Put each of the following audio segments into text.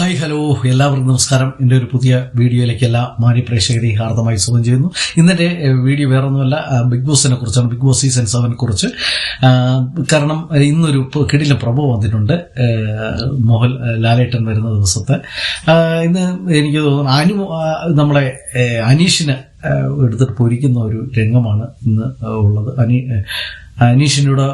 Hi hello. എല്ലാവർക്കും നമസ്കാരം. എന്റെ ഒരു പുതിയ വീഡിയോയിലേക്ക് എല്ലാ മാന്യ പ്രേക്ഷകരെയും ഹാർദമായി സ്വാഗതം ചെയ്യുന്നു. ഇന്നത്തെ വീഡിയോ വേറൊന്നുമല്ല ഒന്നുമല്ല ബിഗ് ബോസിനെ കുറിച്ചാണ്. ബിഗ് ബോസ് സീസൺ സെവനെ കുറിച്ച്. കാരണം ഇന്നൊരു കിടിലം പ്രഭവം വന്നിട്ടുണ്ട്. മോഹൻ ലാലേട്ടൻ വരുന്ന ദിവസത്തെ. ഇന്ന് എനിക്ക് തോന്നുന്നു അനു നമ്മളെ അനീഷിന് എടുത്തിട്ട് പൊരിക്കുന്ന ഒരു രംഗമാണ് ഇന്ന് ഉള്ളത്. അനി അനീഷിനോട്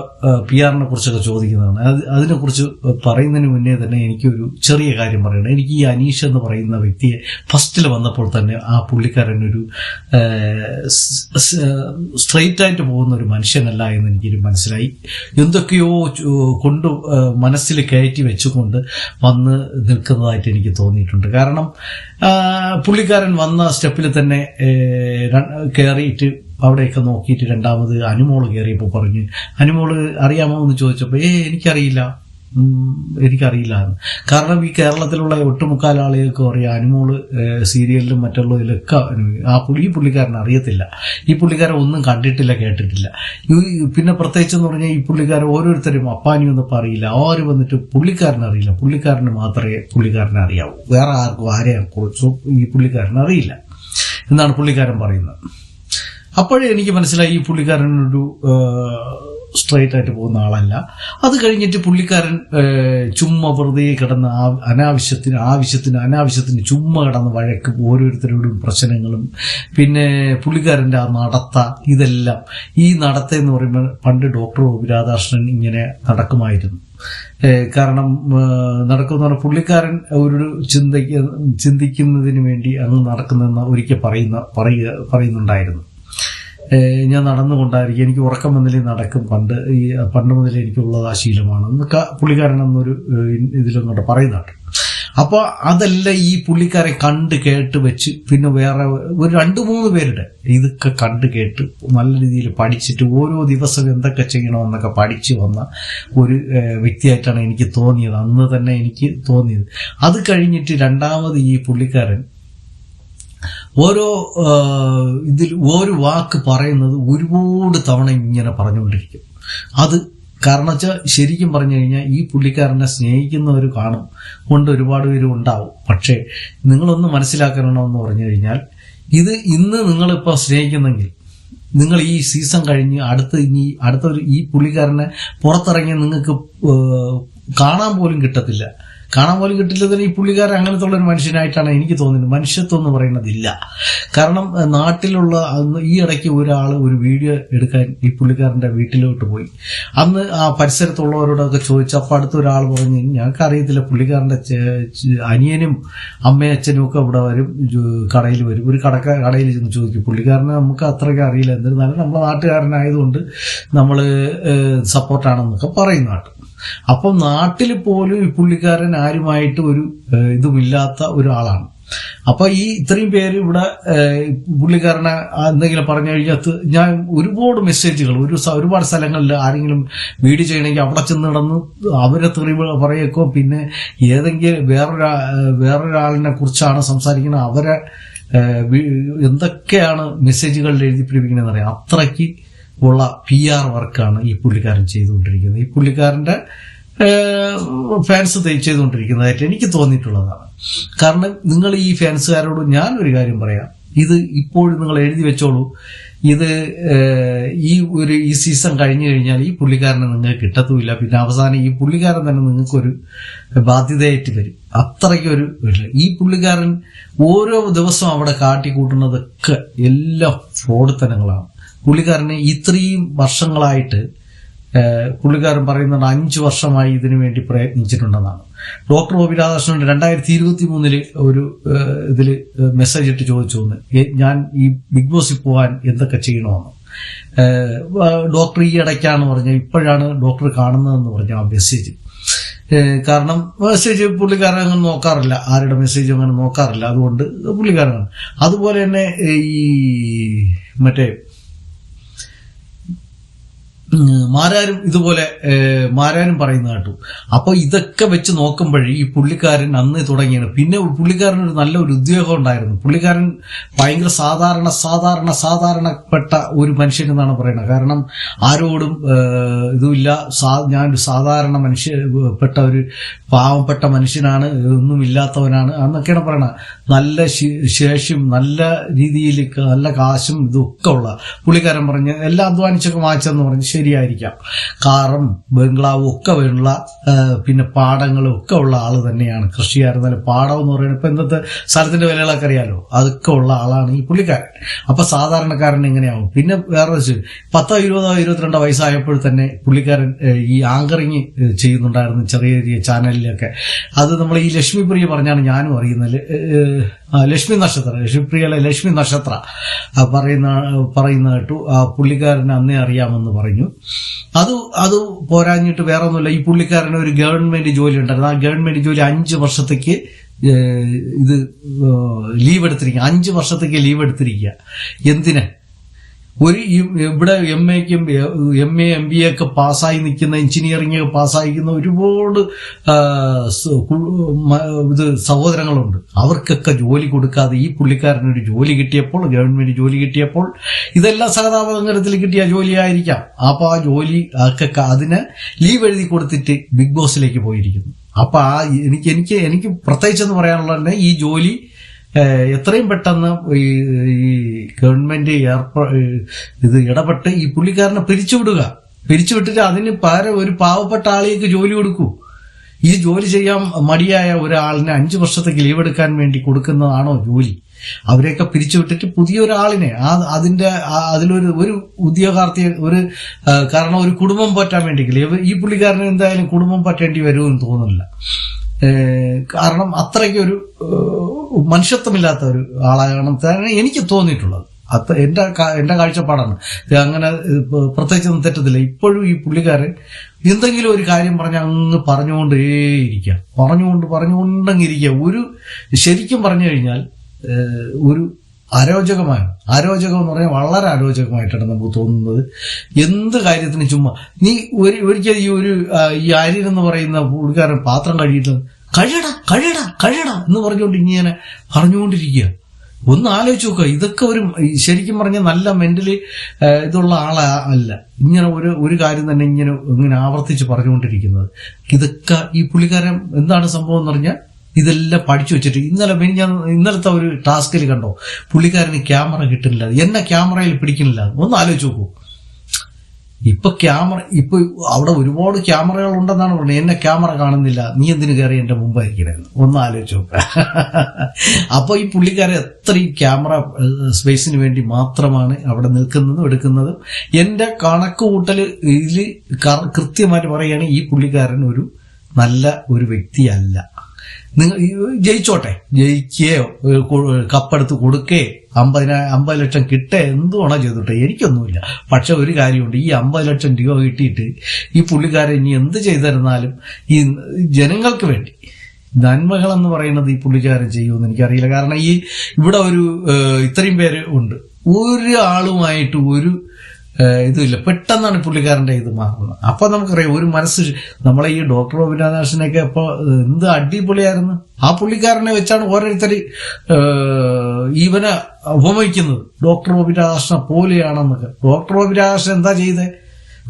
പി ആറിനെ കുറിച്ചൊക്കെ ചോദിക്കുന്നതാണ്. അത് അതിനെക്കുറിച്ച് പറയുന്നതിന് മുന്നേ തന്നെ എനിക്കൊരു ചെറിയ കാര്യം പറയണം. എനിക്ക് ഈ അനീഷ് എന്ന് പറയുന്ന വ്യക്തിയെ ഫസ്റ്റിൽ വന്നപ്പോൾ തന്നെ ആ പുള്ളിക്കാരൻ ഒരു സ്ട്രെയിറ്റ് ആയിട്ട് പോകുന്ന ഒരു മനുഷ്യനല്ല എന്ന് എനിക്കൊരു മനസ്സിലായി. എന്തൊക്കെയോ കൊണ്ട് മനസ്സിൽ കയറ്റി വെച്ചുകൊണ്ട് വന്ന് നിൽക്കുന്നതായിട്ട് എനിക്ക് തോന്നിയിട്ടുണ്ട്. കാരണം പുള്ളിക്കാരൻ വന്ന സ്റ്റെപ്പിൽ തന്നെ കയറിയിട്ട് അവിടെയൊക്കെ നോക്കിയിട്ട് രണ്ടാമത് അനുമോൾ കയറിയപ്പോൾ പറഞ്ഞ് അനുമോൾ അറിയാമോ? എന്ന് ചോദിച്ചപ്പോൾ ഏ എനിക്കറിയില്ല. എനിക്കറിയില്ല കാരണം ഈ കേരളത്തിലുള്ള ഒട്ടുമുക്കാൽ ആളുകൾക്ക് അറിയാം അനുമോൾ സീരിയലിലും മറ്റുള്ളതിലൊക്കെ ആ പുള്ളി ഈ പുള്ളിക്കാരൻ അറിയത്തില്ല. ഈ പുള്ളിക്കാരൻ ഒന്നും കണ്ടിട്ടില്ല കേട്ടിട്ടില്ല. പിന്നെ പ്രത്യേകിച്ച് എന്ന് പറഞ്ഞാൽ ഈ പുള്ളിക്കാരൻ ഓരോരുത്തരും അപ്പാനിയൊന്നും അറിയില്ല. ആര് വന്നിട്ട് പുള്ളിക്കാരൻ അറിയില്ല. പുള്ളിക്കാരന് മാത്രമേ പുള്ളിക്കാരനെ അറിയാവൂ. വേറെ ആർക്കും ആരെയും കുറിച്ചും ഈ പുള്ളിക്കാരൻ അറിയില്ല. എന്നാണ് പുള്ളിക്കാരൻ പറയുന്നത്. അപ്പോഴേ എനിക്ക് മനസ്സിലായി ഈ പുള്ളിക്കാരൻ ഒരു സ്ട്രൈറ്റ് ആയിട്ട് പോകുന്ന ആളല്ല. അത് കഴിഞ്ഞിട്ട് പുള്ളിക്കാരൻ ചുമ്മാ വെറുതെ കിടന്ന് അനാവശ്യത്തിന് ആവശ്യത്തിന് അനാവശ്യത്തിന് ചുമ്മാ കിടന്ന് വഴക്കും ഓരോരുത്തരോടും പ്രശ്നങ്ങളും പിന്നെ പുള്ളിക്കാരന്റെ ആ നടത്ത ഇതെല്ലാം. ഈ നടത്ത എന്ന് പറയുമ്പോൾ പണ്ട് ഡോക്ടർ ഗോപി രാധാകൃഷ്ണൻ ഇങ്ങനെ നടക്കുമായിരുന്നു. കാരണം നടക്കുന്ന പറഞ്ഞാൽ പുള്ളിക്കാരൻ ഒരു ചിന്തിക്കുന്നതിന് വേണ്ടി അങ്ങ് നടക്കുന്നെന്ന് ഒരിക്കൽ പറയുന്ന പറയുക പറയുന്നുണ്ടായിരുന്നു. ഞാൻ നടന്നുകൊണ്ടായിരിക്കും. എനിക്ക് ഉറക്കം വന്നില്ലേ നടക്കും. പണ്ട് ഈ പണ്ട് മുതലേ എനിക്കുള്ളത് ആ ശീലമാണ്. എന്നൊക്കെ പുള്ളിക്കാരൻ എന്നൊരു ഇതിലൊന്നുണ്ട് പറയുന്നുണ്ട്. അപ്പോൾ അതല്ല ഈ പുള്ളിക്കാരെ കണ്ട് കേട്ട് വെച്ച് പിന്നെ വേറെ ഒരു രണ്ട് മൂന്ന് പേരുടെ ഇതൊക്കെ കണ്ട് കേട്ട് നല്ല രീതിയിൽ പഠിച്ചിട്ട് ഓരോ ദിവസം എന്തൊക്കെ ചെയ്യണമെന്നൊക്കെ പഠിച്ച് വന്ന ഒരു വ്യക്തിയായിട്ടാണ് എനിക്ക് തോന്നിയത്. അന്ന് തന്നെ എനിക്ക് തോന്നിയത്. അത് കഴിഞ്ഞിട്ട് രണ്ടാമത് ഈ പുള്ളിക്കാരൻ ഓരോ ഇതിൽ ഒരു വാക്ക് പറയുന്നത് ഒരുപാട് തവണ ഇങ്ങനെ പറഞ്ഞുകൊണ്ടിരിക്കും. അത് കാരണം വെച്ചാൽ ശരിക്കും പറഞ്ഞു കഴിഞ്ഞാൽ ഈ പുള്ളിക്കാരനെ സ്നേഹിക്കുന്നവർ കാണും. കൊണ്ട് ഒരുപാട് പേര് ഉണ്ടാവും. പക്ഷേ നിങ്ങളൊന്ന് മനസ്സിലാക്കണമെന്ന് പറഞ്ഞു കഴിഞ്ഞാൽ ഇത് ഇന്ന് നിങ്ങളിപ്പോൾ സ്നേഹിക്കുന്നെങ്കിൽ നിങ്ങൾ ഈ സീസൺ കഴിഞ്ഞ് അടുത്ത് ഇനി അടുത്ത ഒരു ഈ പുള്ളിക്കാരനെ പുറത്തിറങ്ങി നിങ്ങൾക്ക് കാണാൻ പോലും കിട്ടത്തില്ല. കാണാൻ പോലും കിട്ടില്ല ഈ പുള്ളിക്കാരൻ അങ്ങനത്തെ ഉള്ള ഒരു മനുഷ്യനായിട്ടാണ് എനിക്ക് തോന്നുന്നത്. മനുഷ്യത്വം എന്ന് പറയുന്നതില്ല. കാരണം നാട്ടിലുള്ള ഈ ഇടയ്ക്ക് ഒരാൾ ഒരു വീഡിയോ എടുക്കാൻ ഈ പുള്ളിക്കാരന്റെ വീട്ടിലോട്ട് പോയി. അന്ന് ആ പരിസരത്തുള്ളവരോടൊക്കെ ചോദിച്ചപ്പോൾ അടുത്ത ഒരാൾ പറഞ്ഞു ഞങ്ങൾക്ക് അറിയത്തില്ല പുള്ളിക്കാരന്റെ അനിയനും അമ്മയച്ഛനും ഒക്കെ ഇവിടെ വരും കടയിൽ വരും. ഒരു കടക്ക കടയിൽ ചെന്ന് ചോദിക്കും പുള്ളിക്കാരനെ നമുക്ക് അത്രയ്ക്ക് അറിയില്ല. എന്നിരുന്നാലും നമ്മളെ നാട്ടുകാരനായതുകൊണ്ട് നമ്മൾ സപ്പോർട്ടാണെന്നൊക്കെ പറയുന്നതാണ് അപ്പം നാട്ടിൽ പോലും ഈ പുള്ളിക്കാരൻ ആരുമായിട്ട് ഒരു ഇതുമില്ലാത്ത ഒരാളാണ്. അപ്പൊ ഈ ഇത്രയും പേര് ഇവിടെ പുള്ളിക്കാരനെ എന്തെങ്കിലും പറഞ്ഞു കഴിഞ്ഞാൽ ഞാൻ ഒരുപാട് മെസ്സേജുകൾ ഒരു ഒരുപാട് സ്ഥലങ്ങളിൽ ആരെങ്കിലും വീഡിയോ ചെയ്യണമെങ്കിൽ അവിടെ ചെന്ന് നടന്ന് അവരെ തെറി പറയേക്കോ പിന്നെ ഏതെങ്കിലും വേറൊരാ വേറൊരാളിനെ കുറിച്ചാണ് സംസാരിക്കുന്നത് അവരെ എന്തൊക്കെയാണ് മെസ്സേജുകളിൽ എഴുതി പിടിപ്പിക്കണമെന്ന് അറിയാം. അത്രയ്ക്ക് ഉള്ള പി ആർ വർക്കാണ് ഈ പുള്ളിക്കാരൻ ചെയ്തുകൊണ്ടിരിക്കുന്നത്. ഈ പുള്ളിക്കാരന്റെ ഫാൻസ് ചെയ്തുകൊണ്ടിരിക്കുന്നതായിട്ട് എനിക്ക് തോന്നിയിട്ടുള്ളതാണ്. കാരണം നിങ്ങൾ ഈ ഫാൻസുകാരോട് ഞാൻ ഒരു കാര്യം പറയാം. ഇത് ഇപ്പോഴും നിങ്ങൾ എഴുതി വെച്ചോളൂ. ഇത് ഈ ഒരു ഈ സീസൺ കഴിഞ്ഞു കഴിഞ്ഞാൽ ഈ പുള്ളിക്കാരനെ നിങ്ങൾക്ക് കിട്ടത്തുമില്ല. പിന്നെ അവസാനം ഈ പുള്ളിക്കാരൻ തന്നെ നിങ്ങൾക്കൊരു ബാധ്യതയായിട്ട് വരും. അത്രയ്ക്കൊരു. ഈ പുള്ളിക്കാരൻ ഓരോ ദിവസവും അവിടെ കാട്ടിക്കൂട്ടുന്നതൊക്കെ എല്ലാം ഫ്രോഡ്തനങ്ങളാണ് പുള്ളിക്കാരന് ഇത്രയും വർഷങ്ങളായിട്ട് പുള്ളിക്കാരൻ പറയുന്നുണ്ട് അഞ്ച് വർഷമായി ഇതിനു വേണ്ടി പ്രയത്നിച്ചിട്ടുണ്ടെന്നാണ്. ഡോക്ടർ ഗോപി രാധാകൃഷ്ണൻ രണ്ടായിരത്തി ഇരുപത്തി മൂന്നിൽ ഒരു ഇതിൽ മെസ്സേജ് ഇട്ട് ചോദിച്ചു എന്ന്. ഞാൻ ഈ ബിഗ് ബോസിൽ പോകാൻ എന്തൊക്കെ ചെയ്യണമെന്ന്. ഡോക്ടർ ഈ ഇടയ്ക്കാണ് പറഞ്ഞത് ഇപ്പോഴാണ് ഡോക്ടർ കാണുന്നതെന്ന് പറഞ്ഞ ആ മെസ്സേജ് കാരണം മെസ്സേജ് പുള്ളിക്കാരൻ അങ്ങനെ നോക്കാറില്ല. ആരുടെ മെസ്സേജ് അങ്ങനെ നോക്കാറില്ല. അതുകൊണ്ട് പുള്ളിക്കാരനാണ് അതുപോലെ തന്നെ ഈ മറ്റേ മാരാരും ഇതുപോലെ മാരാരും പറയുന്ന കേട്ടു. അപ്പൊ ഇതൊക്കെ വെച്ച് നോക്കുമ്പോഴേ ഈ പുള്ളിക്കാരൻ അന്ന് തുടങ്ങിയാണ്. പിന്നെ പുള്ളിക്കാരൻ ഒരു നല്ല ഒരു ഉദ്യോഗം ഉണ്ടായിരുന്നു. പുള്ളിക്കാരൻ ഭയങ്കര സാധാരണ സാധാരണ സാധാരണപ്പെട്ട ഒരു മനുഷ്യൻ എന്നാണ് പറയുന്നത്. കാരണം ആരോടും ഇതുമില്ല. ഞാനൊരു സാധാരണ മനുഷ്യ പെട്ട ഒരു പാവപ്പെട്ട മനുഷ്യനാണ്. ഒന്നും ഇല്ലാത്തവനാണ് എന്നൊക്കെയാണ് പറയണത്. നല്ല ശേഷിയും നല്ല രീതിയിൽ നല്ല കാശും ഇതൊക്കെ ഉള്ള പുള്ളിക്കാരൻ പറഞ്ഞ് എല്ലാം അധ്വാനിച്ചൊക്കെ വാങ്ങിച്ചെന്ന് പറഞ്ഞ് ശരിയായിരിക്കാം. കാറും ബംഗ്ലാവും ഒക്കെ വേണുള്ള പിന്നെ പാടങ്ങളും ഒക്കെ ഉള്ള ആൾ തന്നെയാണ്. കൃഷിയായിരുന്നാലും പാടം എന്ന് പറയുന്നത്. ഇപ്പൊ ഇന്നത്തെ സ്ഥലത്തിന്റെ വിലകളൊക്കെ അറിയാലോ? അതൊക്കെ ഉള്ള ആളാണ് ഈ പുള്ളിക്കാരൻ. അപ്പൊ സാധാരണക്കാരൻ എങ്ങനെയാവും? പിന്നെ വേറെ പത്തോ ഇരുപതോ ഇരുപത്തിരണ്ടോ വയസ്സായപ്പോൾ തന്നെ പുള്ളിക്കാരൻ ഈ ആങ്കറിങ് ചെയ്യുന്നുണ്ടായിരുന്നു ചെറിയ ചെറിയ ചാനലിലൊക്കെ. അത് നമ്മൾ ഈ ലക്ഷ്മി പ്രിയ പറഞ്ഞാണ് ഞാനും അറിയുന്നത്. ലക്ഷ്മി നക്ഷത്ര ലക്ഷ്മിപ്രിയയിലെ ലക്ഷ്മി നക്ഷത്ര പറയുന്ന പറയുന്ന കേട്ടു ആ പുള്ളിക്കാരൻ അന്നേ അറിയാമെന്ന് പറഞ്ഞു. അത് അത് പോരാഞ്ഞിട്ട് വേറെ ഒന്നുമില്ല ഈ പുള്ളിക്കാരന് ഒരു ഗവൺമെന്റ് ജോലി ഉണ്ടായിരുന്നു. ആ ഗവൺമെന്റ് ജോലി അഞ്ച് വർഷത്തേക്ക് ഇത് ലീവ് എടുത്തിരിക്കുക അഞ്ച് വർഷത്തേക്ക് ലീവ് എടുത്തിരിക്കുക എന്തിനാ? ഒരു ഇവിടെ എം എക്കും എം എ എം ബി ഒക്കെ പാസ്സായി നിൽക്കുന്ന എഞ്ചിനീയറിംഗ് ഒക്കെ ഒരുപാട് ഇത് സഹോദരങ്ങളുണ്ട്. അവർക്കൊക്കെ ജോലി കൊടുക്കാതെ ഈ പുള്ളിക്കാരനൊരു ജോലി കിട്ടിയപ്പോൾ ഗവൺമെന്റ് ജോലി കിട്ടിയപ്പോൾ ഇതെല്ലാം സഹതാപകരത്തിൽ കിട്ടിയ ജോലിയായിരിക്കാം. അപ്പൊ ആ ജോലി ഒക്കെ അതിന് ലീവ് എഴുതി കൊടുത്തിട്ട് ബിഗ് ബോസിലേക്ക് പോയിരിക്കുന്നു. അപ്പൊ ആ എനിക്ക് എനിക്ക് എനിക്ക് പ്രത്യേകിച്ചെന്ന് പറയാനുള്ളത് തന്നെ ഈ ജോലി എത്രയും പെട്ടെന്ന് ഈ ഗവൺമെന്റ് ഇത് ഇടപെട്ട് ഈ പുള്ളിക്കാരനെ പിരിച്ചുവിടുക. പിരിച്ചുവിട്ടിട്ട് അതിന് പകരം ഒരു പാവപ്പെട്ട ആളേക്ക് ജോലി കൊടുക്കൂ. ഈ ജോലി ചെയ്യാൻ മടിയായ ഒരാളിനെ അഞ്ചു വർഷത്തേക്ക് ലീവ് എടുക്കാൻ വേണ്ടി കൊടുക്കുന്നതാണോ ജോലി? അവരെയൊക്കെ പിരിച്ചുവിട്ടിട്ട് പുതിയൊരാളിനെ ആ അതിന്റെ അതിലൊരു ഒരു ഉദ്യോഗാർത്ഥിയെ ഒരു കാരണം ഒരു കുടുംബം പറ്റാൻ വേണ്ടി ലീവ് ഈ പുള്ളിക്കാരന് എന്തായാലും കുടുംബം പറ്റേണ്ടി വരുമെന്ന് തോന്നുന്നില്ല. കാരണം അത്രയ്ക്ക് ഒരു ഏഹ് മനുഷ്യത്വമില്ലാത്ത ഒരു ആളാണെന്നാണ് എനിക്ക് തോന്നിയിട്ടുള്ളത്. അത് എന്റെ എന്റെ കാഴ്ചപ്പാടാണ്. അങ്ങനെ പ്രത്യേകിച്ച് ഒന്നും തെറ്റത്തില്ല. ഇപ്പോഴും ഈ പുള്ളിക്കാരൻ എന്തെങ്കിലും ഒരു കാര്യം പറഞ്ഞ അങ്ങ് പറഞ്ഞുകൊണ്ടേയിരിക്കുക പറഞ്ഞുകൊണ്ട് പറഞ്ഞുകൊണ്ടങ്ങിരിക്കുക. ഒരു ശരിക്കും പറഞ്ഞു കഴിഞ്ഞാൽ ഒരു അരോചകമാണ് അരോചകം എന്ന് പറഞ്ഞാൽ വളരെ അരോചകമായിട്ടാണ് നമുക്ക് തോന്നുന്നത്. എന്ത് കാര്യത്തിന് ചുമ്മാ നീ ഒരു ഒരിക്കൽ ഈ ഒരു ഈ ആര്യൻ എന്ന് പറയുന്ന പുള്ളിക്കാരൻ പാത്രം കഴിയിട്ട് കഴിയട കഴിട കഴിട എന്ന് പറഞ്ഞുകൊണ്ട് ഇങ്ങനെ പറഞ്ഞുകൊണ്ടിരിക്കുക. ഒന്ന് ആലോചിച്ച് നോക്കുക. ഇതൊക്കെ ഒരു ശരിക്കും പറഞ്ഞ നല്ല മെന്റലി ഇതുള്ള ആളാ അല്ല. ഇങ്ങനെ ഒരു ഒരു കാര്യം തന്നെ ഇങ്ങനെ ഇങ്ങനെ ആവർത്തിച്ച് പറഞ്ഞുകൊണ്ടിരിക്കുന്നത്. ഇതൊക്കെ ഈ പുള്ളിക്കാരൻ എന്താണ് സംഭവം എന്ന് പറഞ്ഞാൽ ഇതെല്ലാം പഠിച്ചു വെച്ചിട്ട് ഇന്നലെ ഞാൻ ഇന്നലത്തെ ഒരു ടാസ്കിൽ കണ്ടോ? പുള്ളിക്കാരന് ക്യാമറ കിട്ടുന്നില്ല. എന്നെ ക്യാമറയിൽ പിടിക്കുന്നില്ല. ഒന്ന് ആലോചിച്ച് നോക്കൂ. ഇപ്പൊ ക്യാമറ ഇപ്പൊ അവിടെ ഒരുപാട് ക്യാമറകൾ ഉണ്ടെന്നാണ് പറഞ്ഞത്. എന്നെ ക്യാമറ കാണുന്നില്ല. നീ എന്തിനു കയറി എന്റെ മുമ്പായിരിക്കണേ ഒന്ന് ആലോചിച്ച് അപ്പൊ ഈ പുള്ളിക്കാരൻ ഈ ക്യാമറ സ്പേസിന് വേണ്ടി മാത്രമാണ് അവിടെ നിൽക്കുന്നതും എടുക്കുന്നതും. എന്റെ കണക്ക് കൂട്ടൽ ഇതിൽ കൃത്യമായിട്ട് പറയുകയാണെങ്കിൽ ഈ പുള്ളിക്കാരൻ ഒരു നല്ല ഒരു വ്യക്തിയല്ല. നിങ്ങൾ ജയിച്ചോട്ടെ. ജയിക്കുകയോ കപ്പെടുത്ത് കൊടുക്കേ അമ്പതിനാ അമ്പത് ലക്ഷം കിട്ടേ എന്തുവാണോ ചെയ്തോട്ടെ. എനിക്കൊന്നുമില്ല. പക്ഷെ ഒരു കാര്യമുണ്ട്. ഈ അമ്പത് ലക്ഷം രൂപ കിട്ടിയിട്ട് ഈ പുള്ളിക്കാരൻ ഇനി എന്ത് ചെയ്തിരുന്നാലും ഈ ജനങ്ങൾക്ക് വേണ്ടി. നന്മകൾ എന്ന് പറയുന്നത് ഈ പുള്ളിക്കാരൻ ചെയ്യുമെന്ന് എനിക്കറിയില്ല. കാരണം ഈ ഇവിടെ ഒരു ഇത്രയും പേര് ഉണ്ട്. ഒരു ആളുമായിട്ട് ഒരു ഏഹ് ഇതില്ല പെട്ടെന്നാണ് പുള്ളിക്കാരന്റെ ഇത് മാറുന്നത്. അപ്പൊ നമുക്കറിയാം ഒരു മനസ്സ് നമ്മളെ ഈ ഡോക്ടർ അഭിനാഥാശനൊക്കെ അപ്പൊ എന്ത് അടിപൊളിയായിരുന്നു. ആ പുള്ളിക്കാരനെ വെച്ചാണ് ഓരോരുത്തർ ഇവനെ ഉപമിക്കുന്നത് ഡോക്ടർ ഗോപിരാകൃഷ്ണ പോലെയാണെന്നൊക്കെ. ഡോക്ടർ ഗോപിരാകൃഷ്ണൻ എന്താ ചെയ്തേ?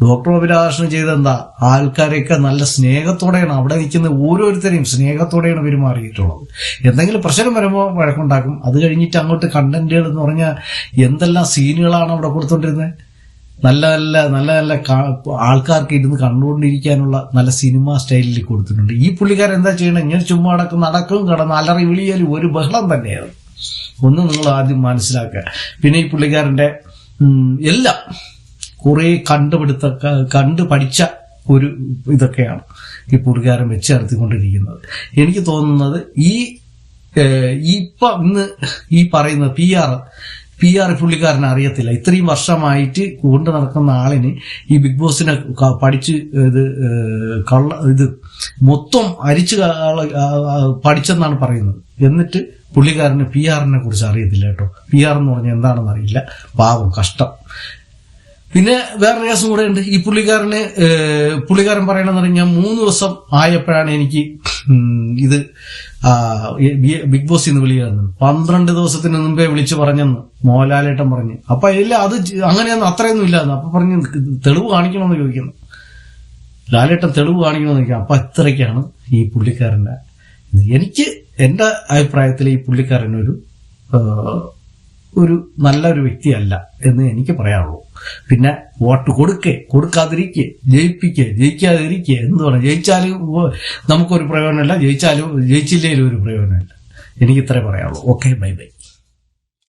ഡോക്ടർ ബോബിനാഥാശനം ചെയ്ത എന്താ ആൾക്കാരെയൊക്കെ നല്ല സ്നേഹത്തോടെയാണ് അവിടെ നിൽക്കുന്ന ഓരോരുത്തരെയും സ്നേഹത്തോടെയാണ് പെരുമാറിയിട്ടുള്ളത്. എന്തെങ്കിലും പ്രശ്നം വരുമ്പോൾ വഴക്കുണ്ടാക്കും. അത് കഴിഞ്ഞിട്ട് അങ്ങോട്ട് കണ്ടന്റുകൾ എന്ന് പറഞ്ഞാൽ എന്തെല്ലാം സീനുകളാണ് അവിടെ കൊടുത്തോണ്ടിരുന്നത്? നല്ല നല്ല നല്ല നല്ല ആൾക്കാർക്ക് ഇരുന്ന് കണ്ടുകൊണ്ടിരിക്കാനുള്ള നല്ല സിനിമ സ്റ്റൈലിൽ കൊടുത്തിട്ടുണ്ട്. ഈ പുള്ളിക്കാരൻ എന്താ ചെയ്യണം? ഇങ്ങനെ ചുമ്മാ നടക്കും നടക്കും കിടന്ന് അലറി വിളിയാലും ഒരു ബഹളം തന്നെയാണ്. ഒന്ന് നിങ്ങൾ ആദ്യം മനസ്സിലാക്കുക. പിന്നെ ഈ പുള്ളിക്കാരന്റെ എല്ലാം കുറേ കണ്ടുപിടുത്ത കണ്ടു പഠിച്ച ഒരു ഇതൊക്കെയാണ് ഈ പുള്ളിക്കാരൻ വെച്ച് നടത്തിക്കൊണ്ടിരിക്കുന്നത്. എനിക്ക് തോന്നുന്നത് ഈ ഇപ്പൊ ഇന്ന് ഈ പറയുന്ന പി ആർ പി ആർ പുള്ളിക്കാരനെ അറിയത്തില്ല. ഇത്രയും വർഷമായിട്ട് കൊണ്ടു നടക്കുന്ന ആളിന് ഈ ബിഗ് ബോസിനെ പഠിച്ച് ഇത് കള്ള ഇത് മൊത്തം അരിച്ചു പഠിച്ചെന്നാണ് പറയുന്നത്. എന്നിട്ട് പുള്ളിക്കാരന് പി ആറിനെ കുറിച്ച് അറിയത്തില്ല കേട്ടോ. പി ആർ എന്ന് പറഞ്ഞാൽ എന്താണെന്ന് അറിയില്ല. പാവം കഷ്ടം. പിന്നെ വേറെ കേസും കൂടെ ഉണ്ട്. ഈ പുള്ളിക്കാരന് പുള്ളിക്കാരൻ പറയണമെന്ന് പറഞ്ഞാൽ മൂന്ന് ദിവസം ആയപ്പോഴാണ് എനിക്ക് ഇത് ബിഗ് ബോസ് ഇന്ന് വിളിയായിരുന്നു. പന്ത്രണ്ട് ദിവസത്തിന് മുമ്പേ വിളിച്ചു പറഞ്ഞെന്ന് മോഹൻലാലേട്ടൻ പറഞ്ഞു. അപ്പൊ ഇല്ല അത് അങ്ങനെയൊന്നും അത്രയൊന്നും ഇല്ലാന്ന് അപ്പൊ പറഞ്ഞു തെളിവ് കാണിക്കണമെന്ന് ചോദിക്കുന്നു. ലാലേട്ടൻ തെളിവ് കാണിക്കണമെന്ന് ചോദിക്കാം അപ്പൊ ഇത്രയ്ക്കാണ് ഈ പുള്ളിക്കാരന്റെ. എനിക്ക് എന്റെ അഭിപ്രായത്തിൽ ഈ പുള്ളിക്കാരനൊരു ഒരു നല്ലൊരു വ്യക്തിയല്ല എന്ന് എനിക്ക് പറയാനുള്ളൂ. പിന്നെ വോട്ട് കൊടുക്കേ കൊടുക്കാതിരിക്കെ ജയിപ്പിക്കേ ജയിക്കാതിരിക്കെ എന്ന് പറഞ്ഞു ജയിച്ചാലും നമുക്കൊരു പ്രയോജനമില്ല ജയിച്ചാലും ജയിച്ചില്ലേലും ഒരു പ്രയോജനമില്ല. എനിക്ക് ഇത്രേ പറയാനുള്ളൂ. Okay bye bye